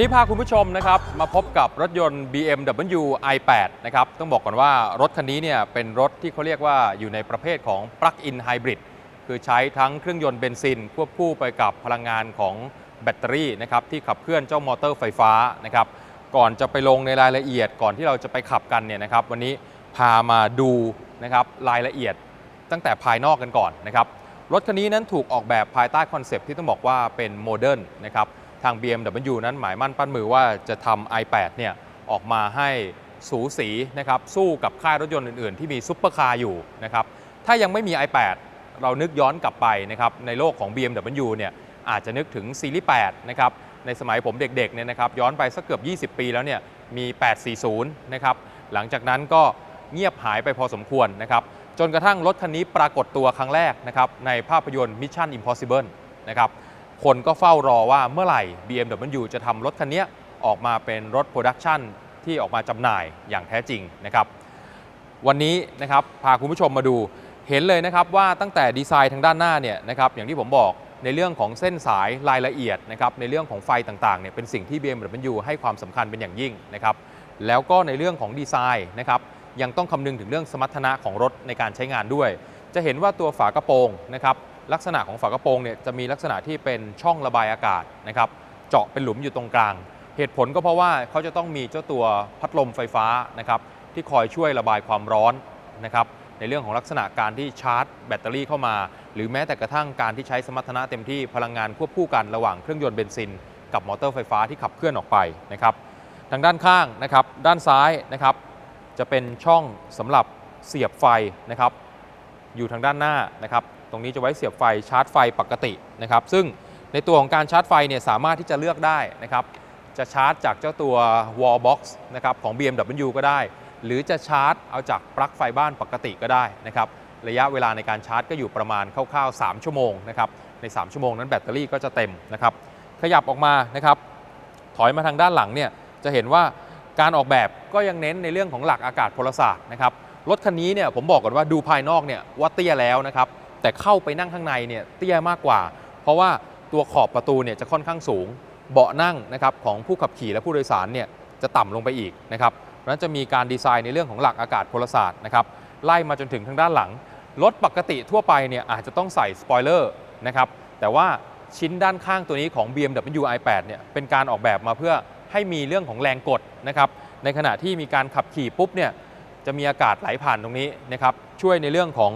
นี้พาคุณผู้ชมนะครับมาพบกับรถยนต์ BMW i8 นะครับต้องบอกก่อนว่ารถคันนี้เนี่ยเป็นรถที่เขาเรียกว่าอยู่ในประเภทของ Plug-in Hybrid คือใช้ทั้งเครื่องยนต์เบนซิน ควบคู่ไปกับพลังงานของแบตเตอรี่นะครับที่ขับเคลื่อนเจ้ามอเตอร์ไฟฟ้านะครับก่อนจะไปลงในรายละเอียดก่อนที่เราจะไปขับกันเนี่ยนะครับวันนี้พามาดูนะครับรายละเอียดตั้งแต่ภายนอกกันก่อนนะครับรถคันนี้นั้นถูกออกแบบภายใต้คอนเซปต์ที่ต้องบอกว่าเป็นโมเดิร์นนะครับ ทาง BMW นั้นหมายมั่นปั้นมือว่าจะทำ i8 เนี่ยออกมาให้สูสีนะครับสู้กับค่ายรถยนต์อื่น ๆ ที่มีซุปเปอร์คาร์อยู่นะครับถ้ายังไม่มี i8 เรานึกย้อนกลับไปนะครับในโลกของ BMW เนี่ยอาจจะนึกถึงซีรีส์8นะครับในสมัยผมเด็ก ๆ เนี่ยนะครับย้อนไปสักเกือบ 20 ปีแล้วเนี่ยมี 840 นะครับหลังจากนั้นก็เงียบหายไปพอสมควรนะครับจนกระทั่งรถคันนี้ปรากฏตัวครั้งแรกนะครับในภาพยนตร์ Mission Impossible นะครับ คนก็เฝ้ารอว่าเมื่อไหร่ BMW จะทำรถคันนี้ออกมาเป็นรถโปรดักชันที่ออกมาจำหน่ายอย่างแท้จริงนะครับ วันนี้นะครับพาคุณผู้ชมมาดูเห็นเลยนะครับว่าตั้งแต่ดีไซน์ทางด้านหน้าเนี่ยนะครับอย่างที่ผมบอกในเรื่องของเส้นสายรายละเอียดนะครับในเรื่องของไฟต่างๆเนี่ยเป็นสิ่งที่ BMW ให้ความสำคัญเป็นอย่างยิ่งนะครับแล้วก็ในเรื่องของดีไซน์นะครับยังต้องคำนึงถึงเรื่องสมรรถนะของรถในการใช้งานด้วย จะเห็นว่าตัวฝากระโปรงนะครับ ลักษณะของฝากระโปรงเนี่ยจะมีลักษณะที่เป็นช่องระบายอากาศนะครับเจาะเป็นหลุมอยู่ตรงกลาง เหตุผลก็เพราะว่าเขาจะต้องมีเจ้าตัวพัดลมไฟฟ้านะครับที่คอยช่วยระบายความร้อนนะครับในเรื่องของลักษณะการที่ชาร์จแบตเตอรี่เข้ามา หรือแม้แต่กระทั่งการที่ใช้สมรรถนะเต็มที่พลังงานควบคู่กันระหว่างเครื่องยนต์เบนซิน กับมอเตอร์ไฟฟ้าที่ขับเคลื่อนออกไปนะครับทางด้านข้างนะครับด้านซ้ายนะครับจะเป็นช่องสำหรับเสียบไฟนะครับอยู่ทางด้านหน้านะครับ ตรงนี้จะไว้เสียบไฟชาร์จไฟปกตินะครับ ซึ่งในตัวของการชาร์จไฟเนี่ยสามารถที่จะเลือกได้นะครับ จะชาร์จจากเจ้าตัว wall box นะครับของ BMW ก็ได้ หรือจะชาร์จเอาจากปลั๊กไฟบ้านปกติก็ได้นะครับ ระยะเวลาในการชาร์จก็อยู่ประมาณคร่าวๆ 3 ชั่วโมงนะครับ ใน 3 ชั่วโมงนั้นแบตเตอรี่ก็จะเต็มนะครับ ขยับออกมานะครับ ถอยมาทางด้านหลังเนี่ยจะเห็นว่าการออกแบบก็ยังเน้นในเรื่องของหลักอากาศพลศาสตร์นะครับรถคันนี้เนี่ยผมบอกก่อนว่าดูภายนอกเนี่ยว่าเตี้ยแล้วนะครับ แต่เข้าไปนั่งข้างในเนี่ยเตี้ยมากกว่า เพราะว่าตัวขอบประตูเนี่ยจะค่อนข้างสูง เบาะนั่งนะครับของผู้ขับขี่และผู้โดยสารเนี่ยจะต่ำลงไปอีกนะครับเพราะนั้นจะมีการดีไซน์ในเรื่องของหลักอากาศพลศาสตร์นะครับไล่มาจนถึงทางด้านหลังรถปกติทั่วไปเนี่ยอาจจะต้องใส่สปอยเลอร์นะครับแต่ว่าชิ้นด้านข้างตัวนี้ของ BMW i8 เนี่ยเป็นการออกแบบมาเพื่อให้มีเรื่องของแรงกดนะครับในขณะที่มีการขับขี่ปุ๊บเนี่ยจะมีอากาศไหลผ่านตรงนี้นะครับช่วยในเรื่องของ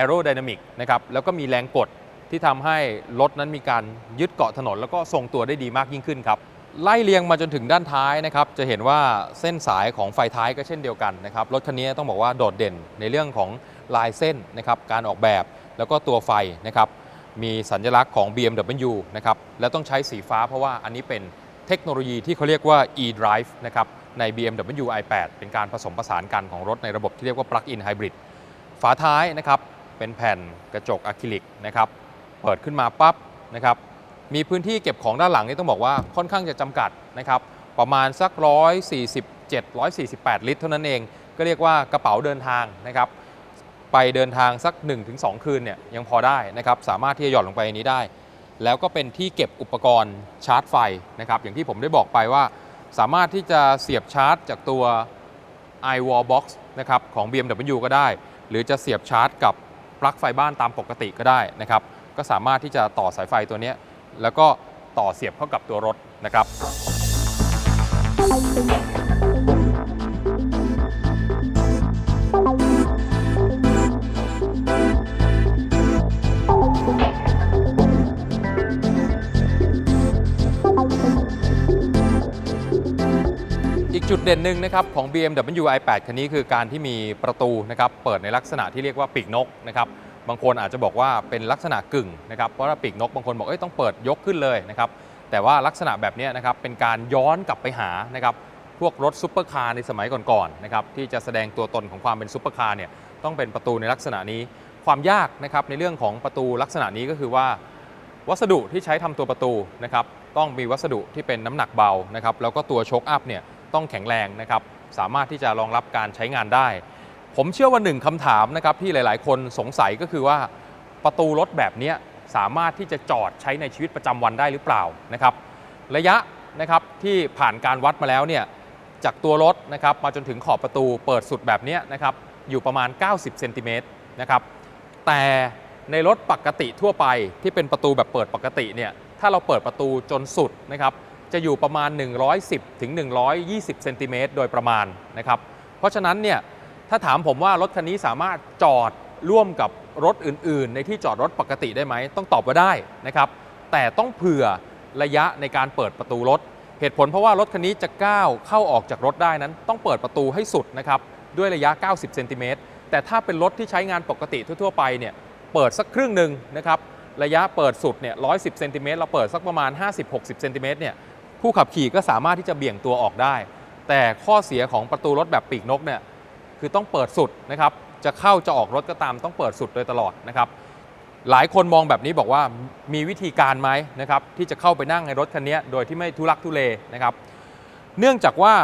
aerodynamic นะครับแล้วก็มีแรงกดที่ทำให้รถนั้นมีการยึดเกาะถนน แล้วก็ทรงตัวได้ดีมากยิ่งขึ้นครับไล่เลียงมาจนถึงด้านท้ายนะครับจะเห็นว่าเส้นสายของไฟท้ายก็เช่นเดียวกันนะครับรถคันนี้ต้องบอกว่าโดดเด่นในเรื่องของลายเส้นนะครับการออกแบบแล้วก็ตัวไฟนะครับมีสัญลักษณ์ของ BMW นะครับแล้วต้องใช้สีฟ้าเพราะว่าอันนี้เป็นเทคโนโลยีที่เขาเรียกว่า e-drive นะครับใน BMW i8 เป็นการผสมผสานกันของรถในระบบที่เรียกว่า plug-in hybrid ฝาท้ายนะครับ เป็นแผ่นกระจกอะคริลิกนะครับ เปิดขึ้นมาปั๊บนะครับ มีพื้นที่เก็บของด้านหลังนี่ต้องบอกว่าค่อนข้างจะจำกัดนะครับ ประมาณสัก 147 148 ลิตร เท่านั้นเอง ก็เรียกว่ากระเป๋าเดินทางนะครับ ไปเดินทางสัก 1-2 คืนเนี่ยยังพอได้นะครับ สามารถที่จะหย่อนลงไปในนี้ได้ แล้วก็เป็นที่เก็บอุปกรณ์ชาร์จไฟนะครับ อย่างที่ผมได้บอกไปว่าสามารถที่จะเสียบชาร์จจากตัว iWall Box นะครับของ BMW ก็ได้ หรือจะเสียบชาร์จกับ ปลั๊กไฟบ้านตามปกติก็ได้นะครับ ก็สามารถที่จะต่อสายไฟตัวนี้แล้วก็ต่อเสียบเข้ากับตัวรถนะครับ จุดเด่นหนึ่งนะครับของ BMW i8 คันนี้คือการที่มีประตูนะครับเปิดในลักษณะที่เรียกว่าปีกนกนะครับบางคนอาจจะบอกว่าเป็นลักษณะกึ่งนะครับเพราะว่าปีกนกบางคนบอกเอ้ยต้องเปิดยกขึ้นเลยนะครับแต่ว่าลักษณะแบบนี้นะครับเป็นการย้อนกลับไปหานะครับพวกรถซุปเปอร์คาร์ในสมัยก่อนๆนะครับที่จะแสดงตัวตนของความเป็นซุปเปอร์คาร์เนี่ยต้องเป็นประตูในลักษณะนี้ ความยากนะครับในเรื่องของประตูลักษณะนี้ก็คือว่า วัสดุที่ใช้ทำตัวประตูนะครับต้องมีวัสดุที่เป็นน้ำหนักเบานะครับแล้วก็ตัวโชคอัพเนี่ย ต้องแข็งแรงนะครับสามารถที่จะรองรับการใช้งานได้ ผมเชื่อว่าหนึ่งคำถามนะครับที่หลาย ๆ คนสงสัยก็คือว่าประตูรถแบบนี้สามารถที่จะจอดใช้ในชีวิตประจำวันได้หรือเปล่านะครับระยะนะครับที่ผ่านการวัดมาแล้วเนี่ยจากตัวรถนะครับมาจนถึงขอบประตูเปิดสุดแบบนี้นะครับอยู่ประมาณ 90เซนติเมตรนะครับแต่ในรถปกติทั่วไปที่เป็นประตูแบบเปิดปกติเนี่ยถ้าเราเปิดประตูจนสุดนะครับ จะอยู่ประมาณ 110ถึง120เซนติเมตรโดยประมาณนะครับ เพราะฉะนั้นเนี่ยถ้าถามผมว่ารถคันนี้สามารถจอดร่วมกับรถอื่น ๆ ในที่จอดรถปกติได้ไหม ต้องตอบว่าได้นะครับ แต่ต้องเผื่อระยะในการเปิดประตูรถ เหตุผลเพราะว่ารถคันนี้จะก้าวเข้าออกจากรถได้นั้น ต้องเปิดประตูให้สุดนะครับด้วยระยะ 90เซนติเมตรแต่ถ้าเป็นรถที่ใช้งานปกติทั่ว ๆ ไปเนี่ยเปิดสักครึ่งหนึ่งนะครับระยะเปิดสุดเนี่ย110เซนติเมตรเราเปิดสักประมาณ 50-60เซนติเมตรเนี่ย ผู้ขับขี่ก็สามารถที่จะเบี่ยงตัวออกได้ แต่ข้อเสียของประตูรถแบบปีกนกเนี่ยคือต้องเปิดสุดนะครับจะเข้าจะออกรถก็ตามต้องเปิดสุดโดยตลอดนะครับหลายคนมองแบบนี้บอกว่ามีวิธีการไหมนะครับที่จะเข้าไปนั่งในรถคันนี้โดยที่ไม่ทุลักทุเลนะครับเนื่องจากว่า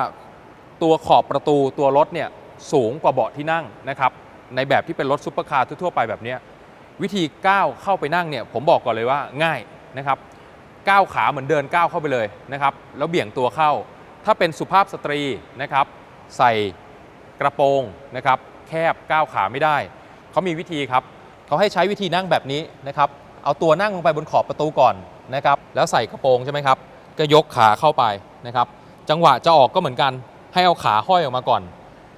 ตัวขอบประตูตัวรถเนี่ยสูงกว่าเบาะที่นั่งนะครับในแบบที่เป็นรถซุปเปอร์คาร์ทั่วไปแบบนี้ วิธีก้าวเข้าไปนั่งเนี่ยผมบอกก่อนเลยว่าง่ายนะครับ ก้าวขาเหมือนเดินก้าวเข้าไปเลยนะครับ แล้วเบี่ยงตัวเข้า ถ้าเป็นสุภาพสตรีนะครับ ใส่กระโปรงนะครับ แคบก้าวขาไม่ได้ เขามีวิธีครับเขาให้ใช้วิธีนั่งแบบนี้นะครับ เอาตัวนั่งลงไปบนขอบประตูก่อนนะครับ แล้วใส่กระโปรงใช่ไหมครับ ก็ยกขาเข้าไปนะครับ จังหวะจะออกก็เหมือนกัน ให้เอาขาห้อยออกมาก่อน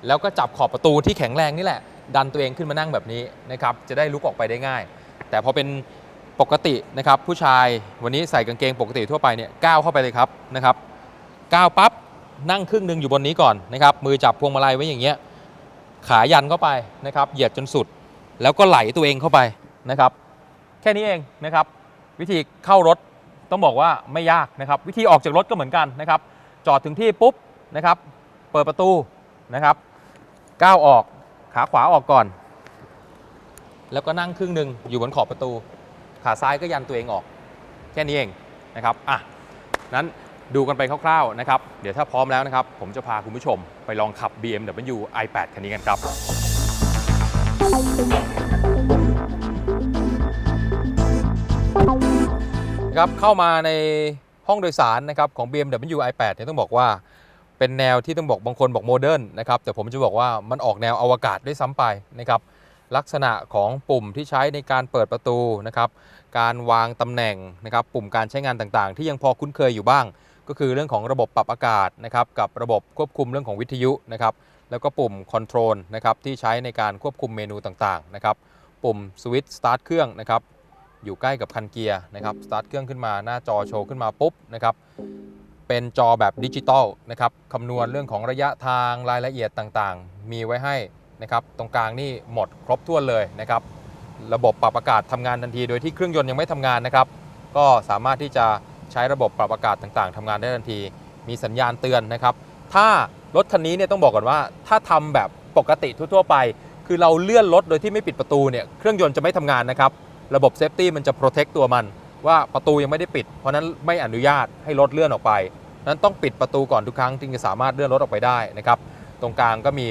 แล้วก็จับขอบประตูที่แข็งแรงนี่แหละ ดันตัวเองขึ้นมานั่งแบบนี้นะครับ จะได้ลุกออกไปได้ง่าย แต่พอเป็น ปกตินะครับผู้ชายวันนี้ใส่กางเกงปกติทั่วไปเนี่ยก้าวเข้าไปเลยครับนะครับก้าวปั๊บนั่งครึ่งหนึ่งอยู่บนนี้ก่อนนะครับมือจับพวงมาลัยไว้อย่างเงี้ยขายันเข้าไปนะครับเหยียดจนสุด แล้วก็ไหลตัวเองเข้าไปนะครับแค่นี้เองนะครับวิธีเข้ารถต้องบอกว่าไม่ยากนะครับ วิธีออกจากรถก็เหมือนกันนะครับจอดถึงที่ปุ๊บนะครับเปิดประตูนะครับก้าวออกขาขวาออกก่อน แล้วก็นั่งครึ่งหนึ่งอยู่บนขอบประตู ขาซ้ายก็ยันตัวเองออก แค่นี้เองนะครับอะนั้นดูกันไปคร่าวๆนะครับ เดี๋ยวถ้าพร้อมแล้วนะครับ ผมจะพาคุณผู้ชมไปลองขับ BMW i8 คันนี้กันครับ ครับเข้ามาในห้องโดยสารนะครับของ BMW i8 เนี่ยต้องบอกว่าเป็นแนวที่ต้องบอกบางคนบอกโมเดิร์นนะครับ แต่ผมจะบอกว่ามันออกแนวอวกาศด้วยซ้ำไปนะครับ ลักษณะของปุ่มที่ใช้ในการเปิดประตูนะครับ การวางตำแหน่งนะครับ ปุ่มการใช้งานต่างๆ ที่ยังพอคุ้นเคยอยู่บ้าง ก็คือเรื่องของระบบปรับอากาศนะครับ กับระบบควบคุมเรื่องของวิทยุนะครับ แล้วก็ปุ่มคอนโทรลนะครับที่ใช้ในการควบคุมเมนูต่างๆนะครับ ปุ่มสวิตช์สตาร์ทเครื่องนะครับอยู่ใกล้กับคันเกียร์นะครับ สตาร์ทเครื่องขึ้นมาหน้าจอโชว์ขึ้นมาปุ๊บนะครับ เป็นจอแบบดิจิตอลนะครับคำนวณเรื่องของระยะทางรายละเอียดต่างๆ มีไว้ให้ นะครับตรงกลางนี่หมดครบถ้วนเลยนะครับระบบปรับอากาศทำงานทันที โดยที่เครื่องยนต์ยังไม่ทำงานนะครับ ก็สามารถที่จะใช้ระบบปรับอากาศต่างๆทำงานได้ทันที มีสัญญาณเตือนนะครับ ถ้ารถคันนี้เนี่ยต้องบอกก่อนว่า ถ้าทำแบบปกติทั่วๆไป คือเราเลื่อนรถโดยที่ไม่ปิดประตูเนี่ยเครื่องยนต์จะไม่ทำงานนะครับ ระบบเซฟตี้มันจะโปรเทคตัวมัน ว่าประตูยังไม่ได้ปิด เพราะนั้นไม่อนุญาตให้รถเลื่อนออกไป นั้นต้องปิดประตูก่อนทุกครั้งจึงจะสามารถเลื่อนรถออกไปได้นะครับ ตรงกลางก็มี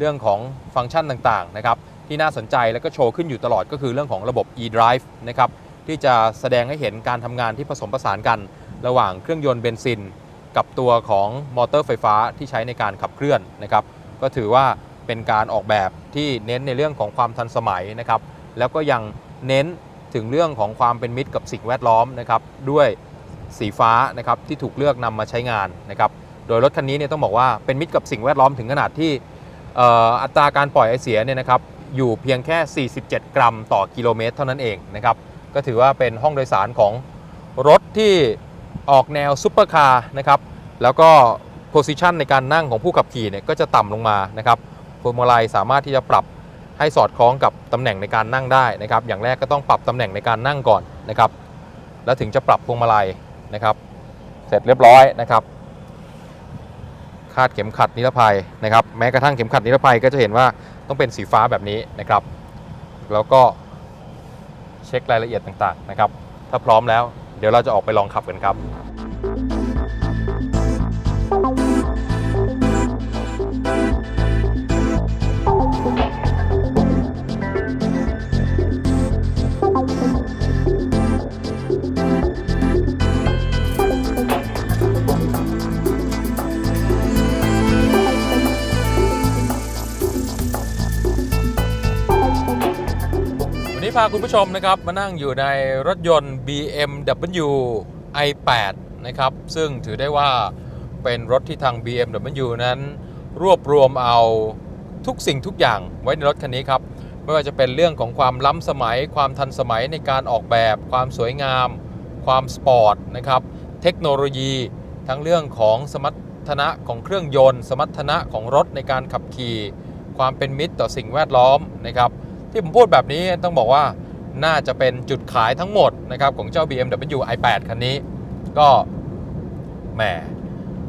เรื่องของฟังก์ชันต่างๆนะครับที่น่าสนใจแล้วก็โชว์ขึ้นอยู่ตลอดก็คือเรื่องของระบบ e-drive นะครับที่จะแสดงให้เห็นการทำงานที่ผสมผสานกัน ระหว่างเครื่องยนต์เบนซิน กับตัวของมอเตอร์ไฟฟ้าที่ใช้ในการขับเคลื่อนนะครับก็ถือว่าเป็นการออกแบบที่เน้นในเรื่องของความทันสมัยนะครับแล้วก็ยังเน้นถึงเรื่องของความเป็นมิตรกับสิ่งแวดล้อมนะครับด้วยสีฟ้านะครับที่ถูกเลือกนำมาใช้งานนะครับโดยรถคันนี้เนี่ยต้องบอกว่าเป็นมิตรกับสิ่งแวดล้อมถึงขนาดที่ อัตราการปล่อยไอเสียเนี่ยนะครับอยู่เพียงแค่ 47 กรัมต่อกิโลเมตร เท่านั้นเองนะครับก็ถือว่าเป็นห้องโดยสารของรถที่ออกแนวซุปเปอร์คาร์นะครับแล้วก็โพซิชันในการนั่งของผู้ขับขี่เนี่ยก็จะต่ำลงมานะครับพวงมาลัยสามารถที่จะปรับให้สอดคล้องกับตำแหน่งในการนั่งได้นะครับ อย่างแรกก็ต้องปรับตำแหน่งในการนั่งก่อนนะครับ แล้วถึงจะปรับพวงมาลัยนะครับ เสร็จเรียบร้อยนะครับ คาดเข็มขัดนิรภัยนะครับ แม้กระทั่งเข็มขัดนิรภัยก็จะเห็นว่าต้องเป็นสีฟ้าแบบนี้นะครับ แล้วก็เช็ครายละเอียดต่างๆนะครับ ถ้าพร้อมแล้วเดี๋ยวเราจะออกไปลองขับกันครับ นี้พาคุณผู้ชมนะครับมานั่งอยู่ในรถยนต์ BMW i8 นะครับซึ่งถือได้ว่าเป็นรถที่ทาง BMW นั้น รวบรวมเอาทุกสิ่งทุกอย่างไว้ในรถคันนี้ครับ ไม่ว่าจะเป็นเรื่องของความล้ำสมัย ความทันสมัยในการออกแบบ ความสวยงาม ความสปอร์ตนะครับเทคโนโลยี ทั้งเรื่องของสมรรถนะของเครื่องยนต์ สมรรถนะของรถในการขับขี่ ความเป็นมิตรต่อสิ่งแวดล้อมนะครับ ที่ผมพูดแบบนี้ต้องบอกว่าน่าจะเป็นจุดขายทั้งหมดนะครับของเจ้า BMW i8 คันนี้ ก็แหม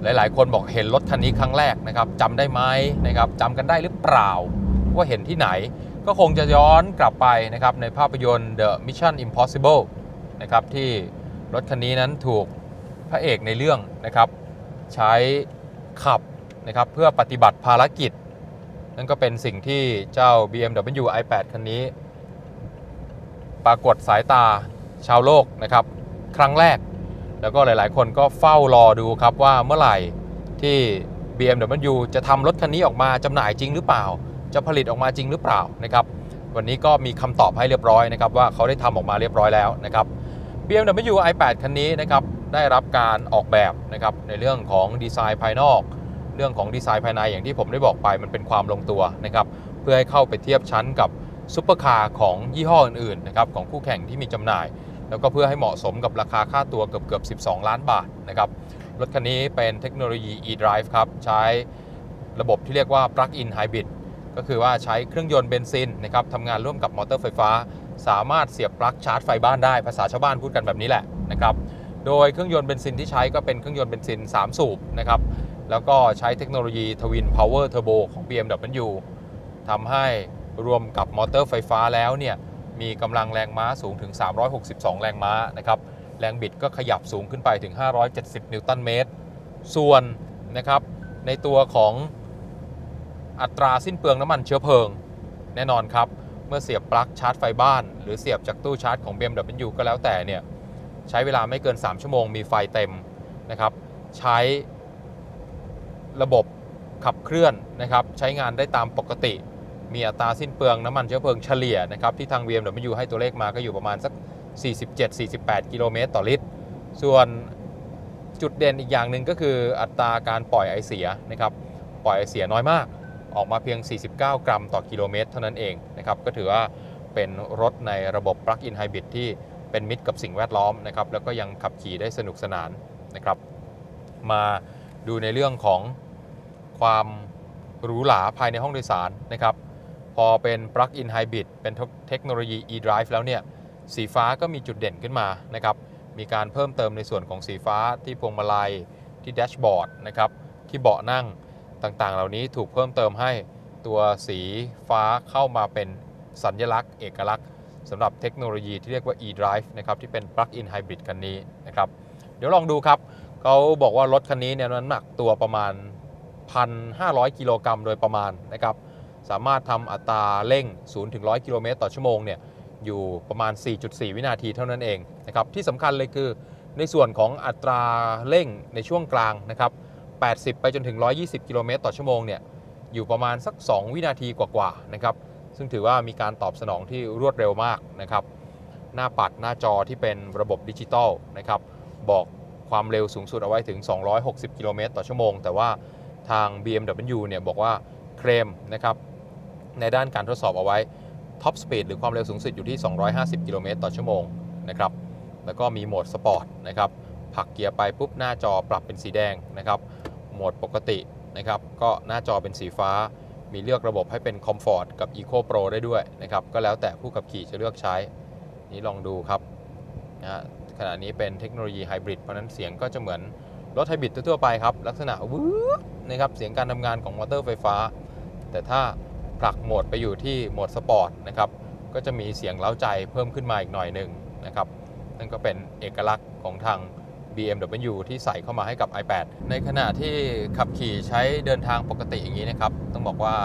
หลาย ๆ คนบอกเห็นรถคันนี้ครั้งแรกนะครับจำได้ไหมนะครับจำกันได้หรือเปล่า ว่าเห็นที่ไหน ก็คงจะย้อนกลับไปนะครับในภาพยนตร์ The Mission Impossible นะครับที่รถคันนี้นั้นถูกพระเอกในเรื่องนะครับ ใช้ขับนะครับเพื่อปฏิบัติภารกิจ นั่นก็เป็นสิ่งที่เจ้า BMW i8 คันนี้ ปรากฏสายตาชาวโลกนะครับ ครั้งแรก แล้วก็หลายๆ คนก็เฝ้ารอดูครับว่าเมื่อไหร่ที่ BMW จะทำรถคันนี้ออกมาจำหน่ายจริงหรือเปล่า จะผลิตออกมาจริงหรือเปล่านะครับ วันนี้ก็มีคำตอบให้เรียบร้อยนะครับว่าเขาได้ทำออกมาเรียบร้อยแล้วนะครับ BMW i8 คันนี้นะครับได้รับการออกแบบนะครับในเรื่องของดีไซน์ภายนอก เรื่องของดีไซน์ภายในอย่างที่ผมได้บอกไปมันเป็นความลงตัวนะครับเพื่อให้เข้าไปเทียบชั้นกับซุปเปอร์คาร์ของยี่ห้ออื่นๆนะครับของคู่แข่งที่มีจำหน่าย แล้วก็เพื่อให้เหมาะสมกับราคาค่าตัวเกือบเกือบ12 ล้านบาทนะครับรถคันนี้เป็นเทคโนโลยี e-drive ครับใช้ระบบที่เรียกว่า plug-in hybrid ก็คือว่าใช้เครื่องยนต์เบนซินนะครับทำงานร่วมกับมอเตอร์ไฟฟ้า สามารถเสียบปลั๊กชาร์จไฟบ้านได้ภาษาชาวบ้านพูดกันแบบนี้แหละนะครับโดยเครื่องยนต์เบนซินที่ใช้ก็เป็นเครื่องยนต์เบนซิน 3 สูบนะครับ แล้วก็ใช้เทคโนโลยีทวินพาวเวอร์เทอร์โบของ BMW ทำให้รวมกับมอเตอร์ไฟฟ้าแล้วเนี่ยมีกำลังแรงม้าสูงถึง 362 แรงม้านะครับ แรงบิดก็ขยับสูงขึ้นไปถึง 570 นิวตันเมตร ส่วนนะครับในตัวของอัตราสิ้นเปลืองน้ำมันเชื้อเพลิง แน่นอนครับ เมื่อเสียบปลั๊กชาร์จไฟบ้าน หรือเสียบจากตู้ชาร์จของ BMW ก็แล้วแต่เนี่ยใช้เวลาไม่เกิน 3 ชั่วโมงมีไฟเต็มนะครับ ใช้ ระบบขับเคลื่อนนะครับใช้งานได้ตามปกติ มีอัตราสิ้นเปลืองน้ำมันเชื้อเพลิงเฉลี่ยนะครับที่ทาง BMW ให้ตัวเลขมาก็อยู่ประมาณสัก 47-48 กิโลเมตรต่อลิตร ส่วนจุดเด่นอีกอย่างหนึ่งก็คืออัตราการปล่อยไอเสียนะครับปล่อยไอเสียน้อยมาก ออกมาเพียง 49 กรัมต่อกิโลเมตร เท่านั้นเองนะครับก็ถือว่าเป็นรถในระบบ Plug-in Hybrid ที่เป็นมิตรกับสิ่งแวดล้อมนะครับแล้วก็ยังขับขี่ได้สนุกสนานนะครับมา ดูในเรื่องของความหรูหราภายในห้องโดยสารนะครับ พอเป็น Plug-in Hybrid เป็นเทคโนโลยี e-drive แล้วเนี่ย สีฟ้าก็มีจุดเด่นขึ้นมานะครับ มีการเพิ่มเติมในส่วนของสีฟ้าที่พวงมาลัยที่แดชบอร์ดนะครับ ที่เบาะนั่งต่างๆ เหล่านี้ถูกเพิ่มเติมให้ตัวสีฟ้าเข้ามาเป็นสัญลักษณ์เอกลักษณ์สำหรับเทคโนโลยีที่เรียกว่า e-drive นะครับที่เป็น Plug-in Hybrid คันนี้นะครับ เดี๋ยวลองดูครับ เขาบอกว่ารถคันนี้เนี่ยน้ำหนักตัวประมาณ 1,500 กิโลกรัมโดยประมาณนะครับ สามารถทำอัตราเร่ง 0 ถึง 100 กิโลเมตรต่อชั่วโมงเนี่ยอยู่ประมาณ 4.4 วินาทีเท่านั้นเองนะครับ ที่สำคัญเลยคือในส่วนของอัตราเร่งในช่วงกลางนะครับ 80 ไปจนถึง 120 กิโลเมตรต่อชั่วโมงเนี่ยอยู่ประมาณสัก 2 วินาทีกว่าๆนะครับ ซึ่งถือว่ามีการตอบสนองที่รวดเร็วมากนะครับ หน้าปัดหน้าจอที่เป็นระบบดิจิตอลนะครับ บอก ความเร็วสูงสุดเอาไว้ถึง 260 กิโลเมตรต่อชั่วโมง แต่ว่าทาง BMW เนี่ยบอกว่าเคลมนะครับในด้านการทดสอบเอาไว้ท็อปสปีดหรือความเร็วสูงสุดอยู่ที่ 250 กิโลเมตรต่อชั่วโมงนะครับแล้วก็มีโหมดสปอร์ตนะครับผักเกียร์ไปปุ๊บหน้าจอปรับเป็นสีแดงนะครับโหมดปกตินะครับก็หน้าจอเป็นสีฟ้า มีเลือกระบบให้เป็น Comfort กับ Eco Pro ได้ด้วยนะครับก็แล้วแต่ผู้ขับขี่จะเลือกใช้ นี้ลองดูครับนะฮะ ขณะนี้เป็นเทคโนโลยีไฮบริดเพราะนั้นเสียงก็จะเหมือนรถไฮบริดทั่วไปครับ ลักษณะวืดนะครับเสียงการทำงานของมอเตอร์ไฟฟ้า แต่ถ้าผลักโหมดไปอยู่ที่โหมดสปอร์ตนะครับก็จะมีเสียงเล้าใจเพิ่มขึ้นมาอีกหน่อยหนึ่งนะครับนั่นก็เป็นเอกลักษณ์ของทาง BMW ที่ใส่เข้ามาให้กับ iPad ในขณะที่ขับขี่ใช้เดินทางปกติอย่างนี้นะครับ ต้องบอกว่า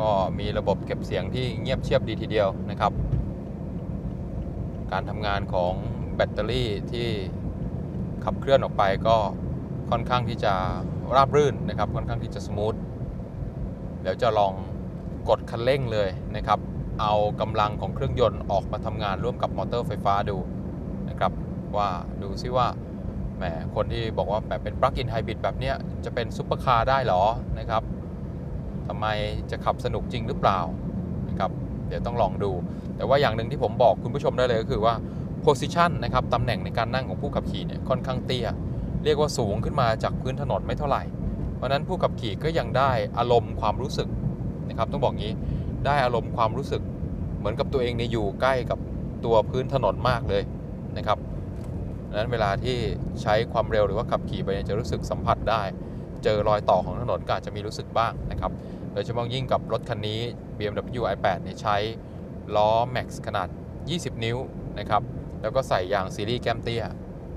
ก็มีระบบเก็บเสียงที่เงียบเชียบดีทีเดียวนะครับ การทำงานของ แบตเตอรี่ที่ขับเคลื่อนออกไปก็ค่อนข้างที่จะราบรื่นนะครับ ค่อนข้างที่จะสมูทเดี๋ยวจะลองกดคันเร่งเลยนะครับ เอากำลังของเครื่องยนต์ออกมาทำงานร่วมกับมอเตอร์ไฟฟ้าดูนะครับ ว่าดูซิว่าแหมคนที่บอกว่าแบบเป็นปลั๊กอินไฮบริดแบบเนี้ยจะเป็นซุปเปอร์คาร์ได้หรอนะครับทำไมจะขับสนุกจริงหรือเปล่านะครับ เดี๋ยวต้องลองดู แต่ว่าอย่างหนึ่งที่ผมบอกคุณผู้ชมได้เลยก็คือว่า position นะครับตำแหน่งในการนั่งของผู้ขับขี่เนี่ยค่อนข้างเตี้ย เรียกว่าสูงขึ้นมาจากพื้นถนนไม่เท่าไหร่ เพราะนั้นผู้ขับขี่ก็ยังได้อารมณ์ความรู้สึกนะครับต้องบอกงี้ได้อารมณ์ความรู้สึก เหมือนกับตัวเองเนี่ยอยู่ใกล้กับตัวพื้นถนนมากเลยนะครับนั้นเวลาที่ใช้ความเร็วหรือว่าขับขี่ไปจะรู้สึกสัมผัสได้ เจอรอยต่อของถนนก็อาจจะมีรู้สึกบ้างนะครับโดยเฉพาะยิ่งกับรถคันนี้ BMW i8 เนี่ยใช้ล้อ Max ขนาด 20 นิ้วนะครับ แล้วก็ใส่ยางซีรีส์แก้มเตี้ย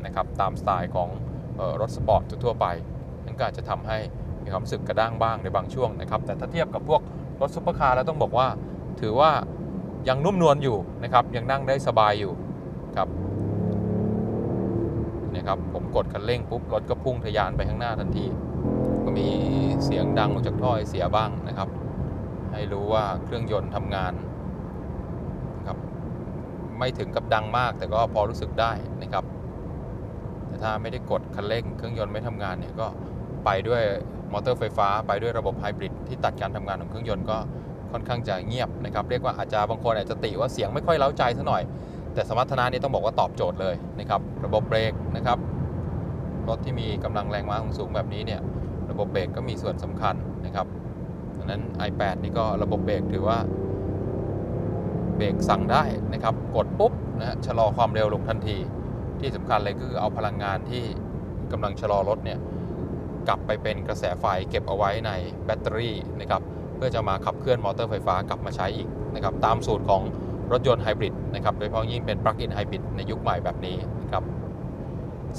นะครับตามสไตล์ของออรถสปอร์ตทั่วไปนั่นก็อาจจะทำให้มีความรู้สึกกระด้างบ้างในบางช่วงนะครับ แต่ถ้าเทียบกับพวกรถซุปเปอร์คาร์แล้วต้องบอกว่า ถือว่ายังนุ่มนวลอยู่นะครับ ยังนั่งได้สบายอยู่ครับเนี่ยครับ ผมกดคันเร่งปุ๊บ รถก็พุ่งทะยานไปข้างหน้าทันที ก็มีเสียงดังออกจากท่อไอเสียบ้างนะครับ ให้รู้ว่าเครื่องยนต์ทำงาน ไม่ถึงกับดังมาก แต่ก็พอรู้สึกได้นะครับ แต่ถ้าไม่ได้กดคันเร่งเครื่องยนต์ไม่ทำงานเนี่ยก็ไปด้วยมอเตอร์ไฟฟ้า ไปด้วยระบบไฮบริดที่ตัดการทำงานของเครื่องยนต์ก็ค่อนข้างจะเงียบนะครับ เรียกว่าอาจจะบางคนอาจจะติว่าเสียงไม่ค่อยเล้าใจซะหน่อย แต่สมรรถนะนี่ต้องบอกว่าตอบโจทย์เลยนะครับ ระบบเบรกนะครับรถที่มีกำลังแรงม้าสูงแบบนี้เนี่ยระบบเบรกก็มีส่วนสำคัญนะครับดังนั้น i8 นี่ก็ระบบเบรกถือว่า เบรกสั่งได้นะครับ กดปุ๊บนะฮะชะลอความเร็วลงทันที ที่สำคัญเลยก็คือเอาพลังงานที่กำลังชะลอรถเนี่ยกลับไปเป็นกระแสไฟเก็บเอาไว้ในแบตเตอรี่นะครับเพื่อจะมาขับเคลื่อนมอเตอร์ไฟฟ้ากลับมาใช้อีกนะครับตามสูตรของรถยนต์ไฮบริดนะครับโดยเฉพาะยิ่งเป็นปลั๊กอินไฮบริดในยุคใหม่แบบนี้นะครับ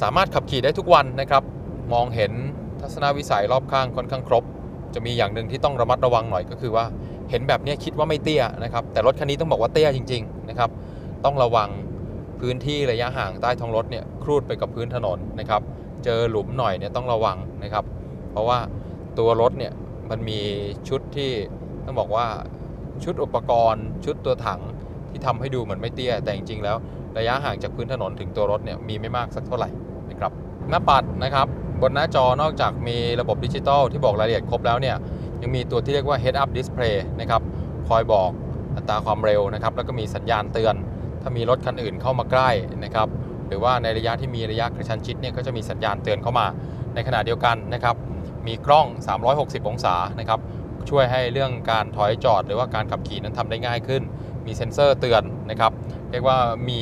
สามารถขับขี่ได้ทุกวันนะครับ มองเห็นทัศนวิสัยรอบข้างค่อนข้างครบ จะมีอย่างหนึ่งที่ต้องระมัดระวังหน่อยก็คือว่า เห็นแบบนี้คิดว่าไม่เตี้ยนะครับ แต่รถคันนี้ต้องบอกว่าเตี้ยจริง ๆ นะครับ ต้องระวังพื้นที่ระยะห่างใต้ท้องรถเนี่ยครูดไปกับพื้นถนนนะครับ เจอหลุมหน่อยเนี่ยต้องระวังนะครับ เพราะว่าตัวรถเนี่ยมันมีชุดที่ต้องบอกว่าชุดอุปกรณ์ ชุดตัวถังที่ทำให้ดูเหมือนไม่เตี้ย แต่จริงๆแล้วระยะห่างจากพื้นถนนถึงตัวรถเนี่ยมีไม่มากสักเท่าไหร่นะครับหน้าปัดนะครับ บนหน้าจอนอกจากมีระบบดิจิตอลที่บอกรายละเอียดครบแล้วเนี่ย ยังมีตัวที่เรียกว่า head up display นะครับคอยบอกอัตราความเร็วนะครับ แล้วก็มีสัญญาณเตือน ถ้ามีรถคันอื่นเข้ามาใกล้นะครับหรือว่าในระยะที่มีระยะกระชั้นชิดเนี่ยก็จะมีสัญญาณเตือนเข้ามา ในขณะเดียวกันนะครับ มีกล้อง 360 องศานะครับช่วยให้เรื่องการถอยจอด หรือว่าการขับขี่นั้นทำได้ง่ายขึ้น มีเซ็นเซอร์เตือนนะครับ เรียกว่ามี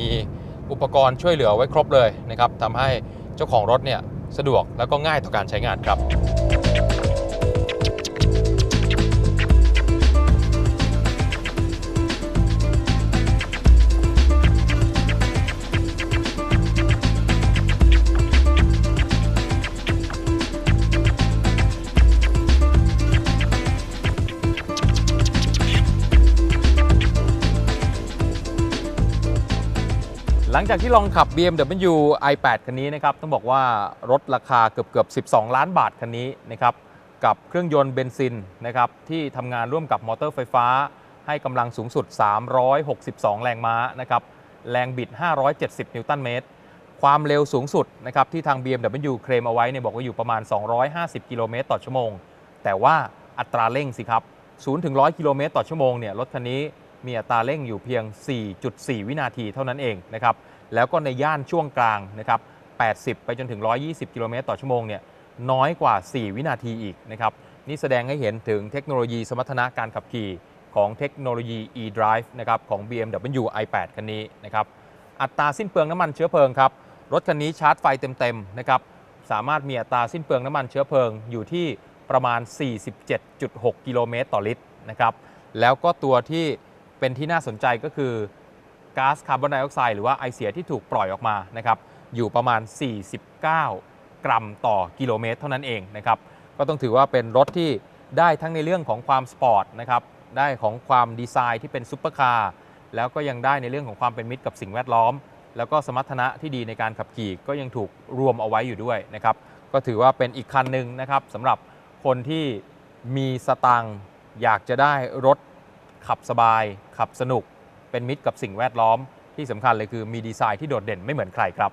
อุปกรณ์ช่วยเหลือไว้ครบเลยนะครับทำให้เจ้าของรถเนี่ยสะดวกแล้วก็ง่ายต่อการใช้งานครับ จากที่ลองขับ BMW i8 คันนี้นะครับ ต้องบอกว่ารถราคาเกือบเกือบ 12 ล้านบาทคันนี้นะครับ กับเครื่องยนต์เบนซินนะครับ ที่ทำงานร่วมกับมอเตอร์ไฟฟ้า ให้กำลังสูงสุด 362 แรงม้านะครับ แรงบิด 570 นิวตันเมตร ความเร็วสูงสุดนะครับที่ทาง BMW เคลมเอาไว้เนี่ยบอกว่าอยู่ประมาณ 250 กิโลเมตรต่อชั่วโมง แต่ว่าอัตราเร่งสิครับ0ถึง100 กิโลเมตรต่อชั่วโมงเนี่ยรถคันนี้มีอัตราเร่งอยู่เพียง 4.4 วินาทีเท่านั้นเองนะครับ แล้วก็ในย่านช่วงกลางนะครับ 80 ไปจนถึง 120 กิโลเมตรต่อชั่วโมงเนี่ยน้อยกว่า 4 วินาทีอีกนะครับ นี่แสดงให้เห็นถึงเทคโนโลยีสมรรถนะการขับขี่ของเทคโนโลยี e-drive นะครับของ BMW i8 คันนี้นะครับ อัตราสิ้นเปลืองน้ำมันเชื้อเพลิงครับ รถคันนี้ชาร์จไฟเต็มๆนะครับ สามารถมีอัตราสิ้นเปลืองน้ำมันเชื้อเพลิงอยู่ที่ประมาณ 47.6 กิโลเมตรต่อลิตรนะครับ แล้วก็ตัวที่เป็นที่น่าสนใจก็คือ ก๊าซคาร์บอนไดออกไซด์หรือว่าไอเสียที่ถูกปล่อยออกมานะครับอยู่ประมาณ 49 กรัมต่อกิโลเมตรเท่านั้นเองนะครับก็ต้องถือว่าเป็นรถที่ได้ทั้งในเรื่องของความสปอร์ตนะครับได้ของความดีไซน์ที่เป็นซุปเปอร์คาร์แล้วก็ยังได้ในเรื่องของความเป็นมิตรกับสิ่งแวดล้อม แล้วก็สมรรถนะที่ดีในการขับขี่ก็ยังถูกรวมเอาไว้อยู่ด้วยนะครับก็ถือว่าเป็นอีกคันหนึ่งนะครับสำหรับคนที่มีสตังค์อยากจะได้รถขับสบาย ขับสนุก เป็นมิตรกับสิ่งแวดล้อมที่สำคัญเลยคือมีดีไซน์ที่โดดเด่นไม่เหมือนใครครับ